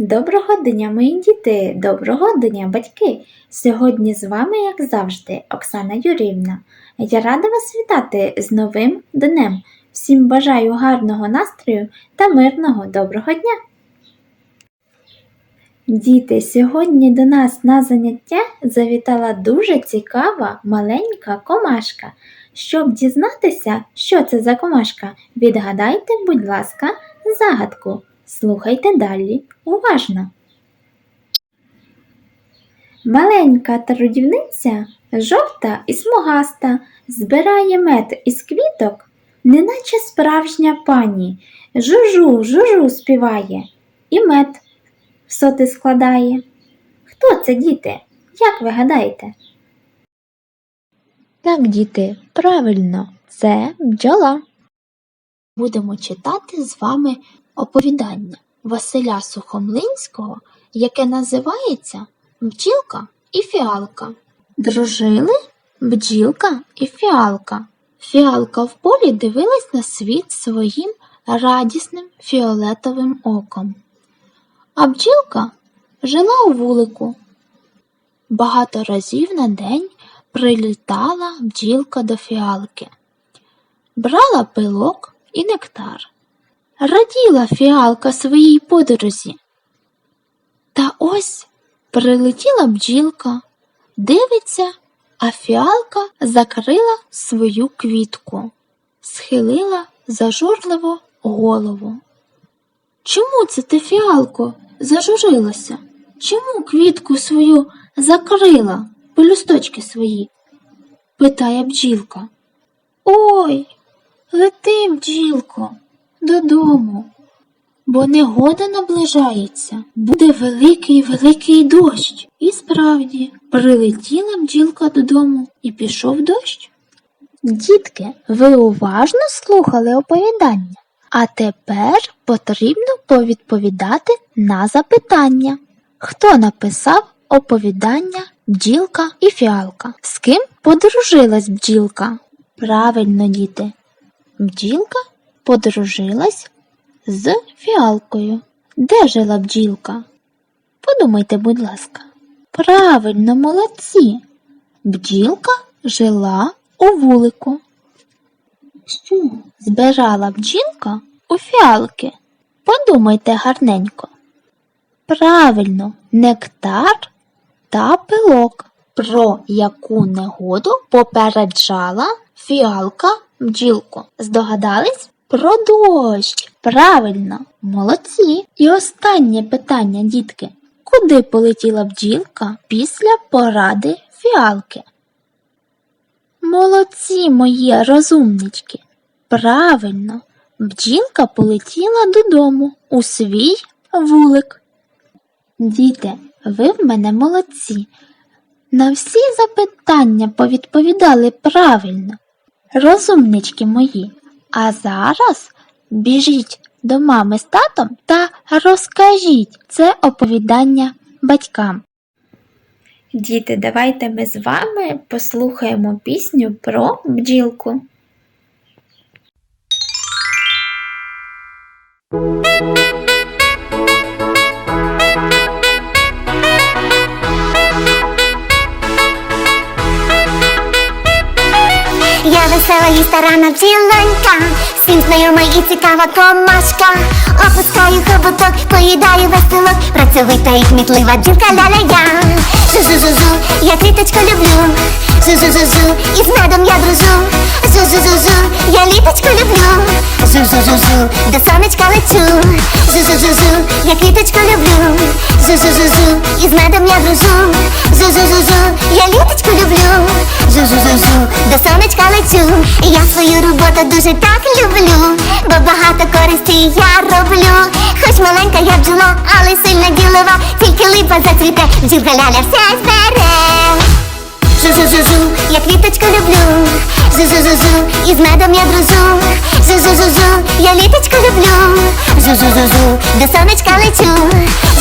Доброго дня, мої діти! Доброго дня, батьки! Сьогодні з вами, як завжди, Оксана Юрівна. Я рада вас вітати з новим днем. Всім бажаю гарного настрою та мирного доброго дня! Діти, сьогодні до нас на заняття завітала дуже цікава маленька комашка. Щоб дізнатися, що це за комашка, відгадайте, будь ласка, загадку. Слухайте далі уважно. Маленька трудівниця, жовта і смугаста, збирає мед із квіток, неначе справжня пані. Жужу, жужу співає і мед в соти складає. Хто це, діти? Як ви гадаєте? Так, діти, правильно, це бджола. Будемо читати з вами оповідання Василя Сухомлинського, яке називається Бджілка і фіалка. Дружили бджілка і фіалка. Фіалка в полі дивилась на світ своїм радісним фіолетовим оком. А бджілка жила у вулику. Багато разів на день прилітала бджілка до фіалки, брала пилок і нектар. Раділа фіалка своїй подорожі. Та ось прилетіла бджілка, дивиться, а фіалка закрила свою квітку, схилила зажурливо голову. Чому це ти, фіалко, зажурилася? Чому квітку свою закрила, пелюсточки свої? питає бджілка. Ой, лети, бджілко, додому, бо негода наближається, буде великий великий дощ. І справді прилетіла бджілка додому і пішов дощ. Дітки, ви уважно слухали оповідання, а тепер потрібно повідповідати на запитання. Хто написав оповідання бджілка і фіалка? З ким подружилась бджілка? Правильно, діти. Бджілка подружилась з фіалкою. Де жила бджілка? Подумайте, будь ласка. Правильно, молодці. Бджілка жила у вулику. Що збирала бджілка у фіалки? Подумайте гарненько. Правильно, нектар та пилок, про яку негоду попереджала фіалка бджілку. Здогадались? Про дощ. Правильно, молодці. І останнє питання, дітки. Куди полетіла бджілка після поради фіалки? Молодці мої розумнички. Правильно, бджілка полетіла додому у свій вулик. Діти, ви в мене молодці. На всі запитання повідповідали правильно. Розумнички мої. А зараз біжіть до мами з татом та розкажіть це оповідання батькам. Діти, давайте ми з вами послухаємо пісню про бджілку. Я весела і старана бджілонька, всім знайома і цікава комашка. Опускаю хоботок, поїдаю веселок, працьовита і кмітлива бджілка ляля я. Жу-жу-жу-жу, я квіточку люблю. Жу-жу-жу-жу, і з медом я дружу. Жу-жу-жу-жу, я літочку люблю. Жу-жу-жу-жу, до сонечка лечу. Жу-жу-жу-жу, я квіточку люблю. Жу-жу-жу-жу, і з медом я дружу. Жу-жу-жу-жу, я літочку люблю. Жу-жу-жу-жу, до сонечка лечу. Я свою роботу дуже так люблю, бо багато користі я роблю. Хоч маленька я бджола, але сильна ділова, тільки липа зацвіте, бджілка ляля все збере. Жу-жу-жу-жу, я квіточку люблю. Жу-жу-жу-жу, і медом я дружу. Жу-жу-жу-жу, я літочку люблю. Жу-жу-жу-жу, до сонечка лечу.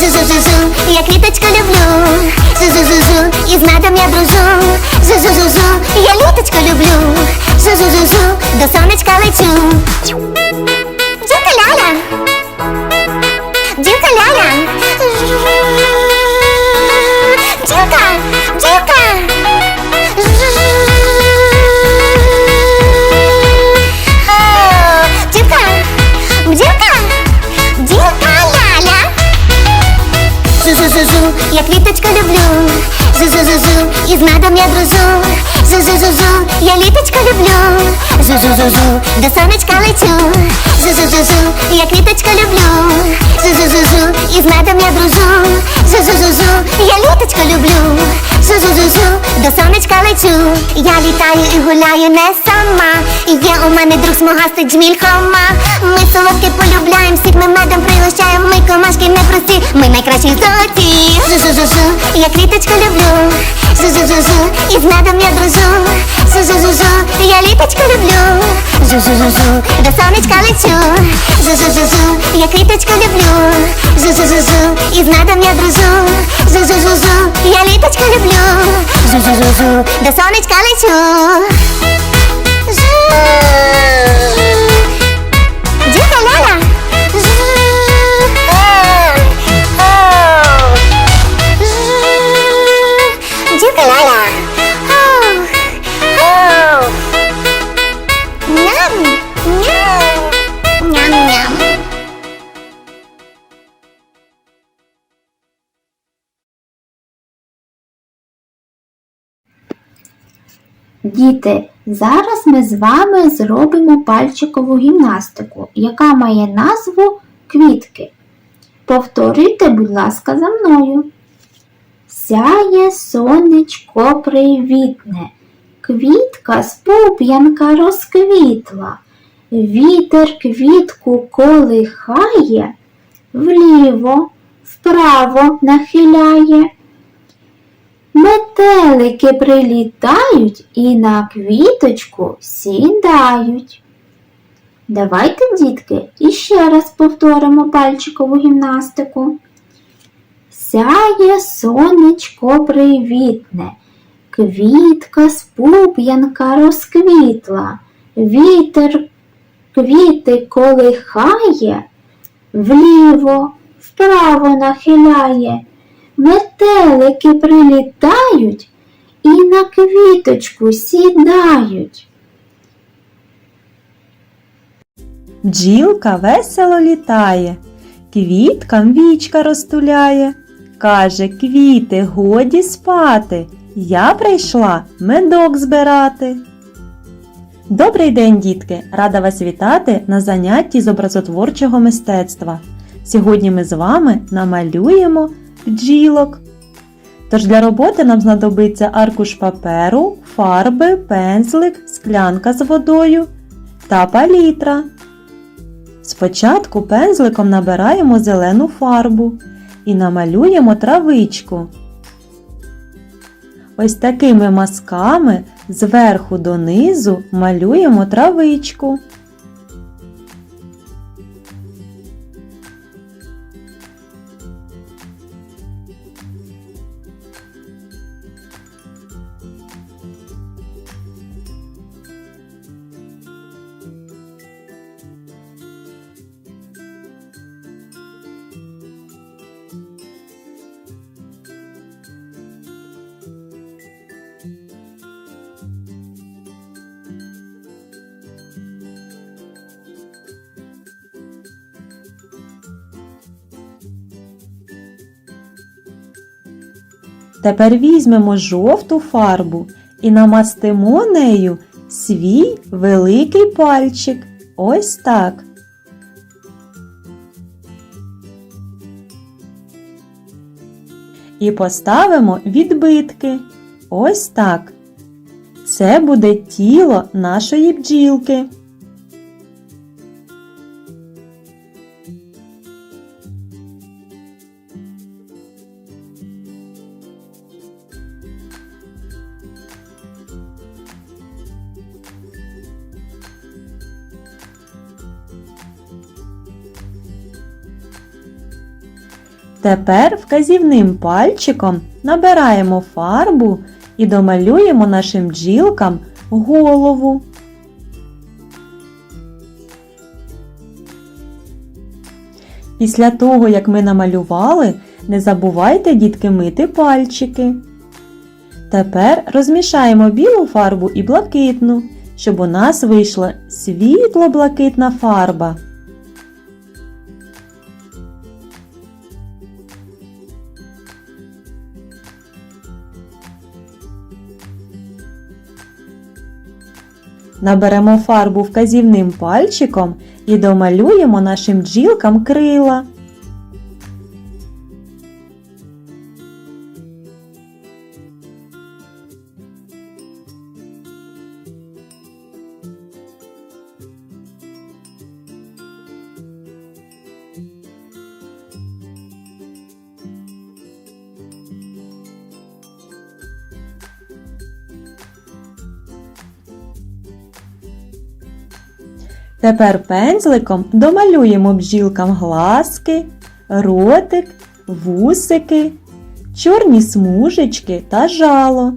Жу-жу-жу-жу, я квіточка люблю. Зу-зу-зу-зу, і з медом я дружу. Зу-зу-зу-зу, я літочку люблю. Зу-зу-зу-зу, до сонечка лечу. І з медом я дружу. Жу-жу-жу-жу, я літочку люблю. Жу-жу-жу-жу, до сонечка лечу. Жу-жу-жу-жу, я квіточку люблю. Жу-жу-жу-жу, і з медом я дружу. Жу-жу-жу-жу, я літочку люблю. Жу-жу-жу-жу, до сонечка лечу. Я літаю і гуляю не сама. І є у мене друг смугастий джміль хома. Ми солодке полюбляємо, всіх ми медом пригощаємо. Ми комашки непрості, ми найкращі золоті. Жу-жу-жу-жу, я квіточку люблю. Жу-жу-жу-жу, і з медом я дружу. Жу-жу-жу-жу, я літочку люблю. Жу-жу-жу-жу, до сонечка лечу. Жу-жу-жу-жу, я квіточку люблю. Зу-зу-зу-зу, і з медом я дружу Зу-зу-зу-зу, я літочку люблю. Зу-зу-зу-зу, до сонечка лечу. Жу. Діти, зараз ми з вами зробимо пальчикову гімнастику, яка має назву квітки. Повторюйте, будь ласка, за мною. Сяє сонечко привітне, квітка з пуп'янка розквітла, вітер квітку колихає, вліво, вправо нахиляє. Метелики прилітають і на квіточку сідають. Давайте, дітки, іще раз повторимо пальчикову гімнастику. Сяє сонечко привітне, квітка з пуп'янка розквітла, вітер квіти колихає, вліво, вправо нахиляє. Метелики прилітають і на квіточку сідають. Бджілка весело літає, квіткам вічка розтуляє. Каже, квіти, годі спати. Я прийшла медок збирати. Добрий день, дітки! Рада вас вітати на занятті з образотворчого мистецтва. Сьогодні ми з вами намалюємо бджілок. Тож для роботи нам знадобиться аркуш паперу, фарби, пензлик, склянка з водою та палітра. Спочатку пензликом набираємо зелену фарбу і намалюємо травичку. Ось такими мазками зверху донизу малюємо травичку. Тепер візьмемо жовту фарбу і намастимо нею свій великий пальчик. Ось так. І поставимо відбитки. Ось так. Це буде тіло нашої бджілки. Тепер вказівним пальчиком набираємо фарбу і домалюємо нашим бджілкам голову. Після того, як ми намалювали, не забувайте, дітки, мити пальчики. Тепер розмішаємо білу фарбу і блакитну, щоб у нас вийшла світло-блакитна фарба. Наберемо фарбу вказівним пальчиком і домалюємо нашим бджілкам крила. Тепер пензликом домалюємо бджілкам глазки, ротик, вусики, чорні смужечки та жало.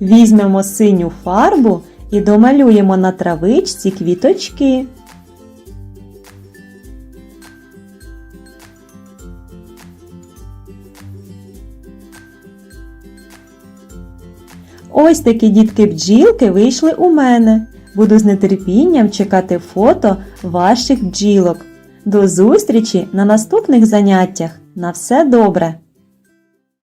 Візьмемо синю фарбу і домалюємо на травичці квіточки. Ось такі дітки-бджілки вийшли у мене. Буду з нетерпінням чекати фото ваших бджілок. До зустрічі на наступних заняттях. На все добре!